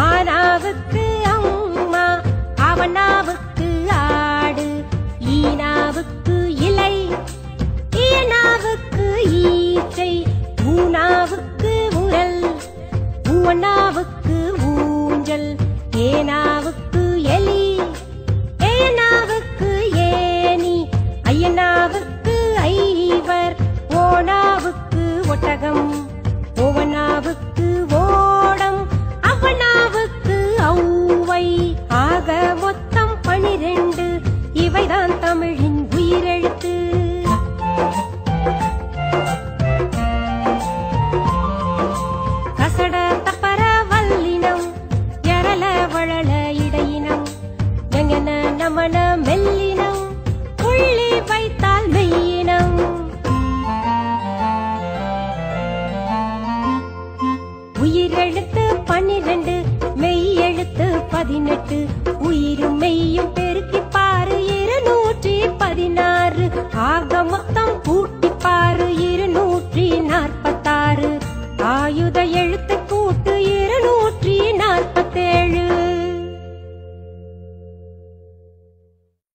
ஆனாவுக்கு அம்மா அவனாவுக்கு ஆடு ஈனாவுக்கு இலை ஈனாவுக்கு ஈச்சை ஊனாவுக்கு உரல் ஊனாவுக்கு ஊஞ்சல் ஏனாவுக்கு பன்னிரண்டு மெய் எழுத்து பதினெட்டு உயிரும் மெய்யும் பெருக்கி பாரு இருநூற்றி பதினாறு. ஆக மொத்தம் கூட்டி பாரு இருநூற்றி நாற்பத்தாறு. ஆயுத எழுத்து கூட்டு இருநூறு